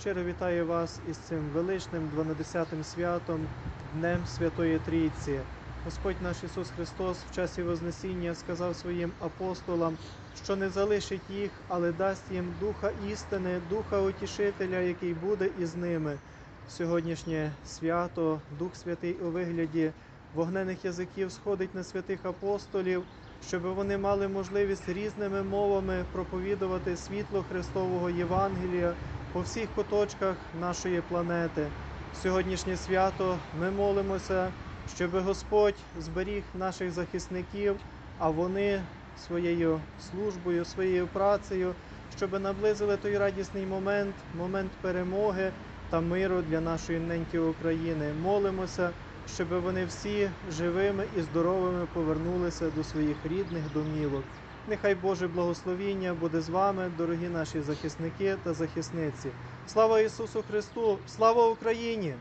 щиро вітаю вас із цим величним 12 святом, Днем Святої Трійці. Господь наш Ісус Христос в часі Вознесіння сказав своїм апостолам, що не залишить їх, але дасть їм духа істини, духа утішителя, який буде із ними. Сьогоднішнє свято, Дух Святий у вигляді вогнених язиків сходить на святих апостолів, щоб вони мали можливість різними мовами проповідувати світло Христового Євангелія по всіх куточках нашої планети. Сьогоднішнє свято ми молимося, щоб Господь зберіг наших захисників, а вони своєю службою, своєю працею, щоб наблизили той радісний момент, момент перемоги та миру для нашої неньки України. Молимося, щоб вони всі живими і здоровими повернулися до своїх рідних домівок. Нехай Боже благословіння буде з вами, дорогі наші захисники та захисниці. Слава Ісусу Христу! Слава Україні!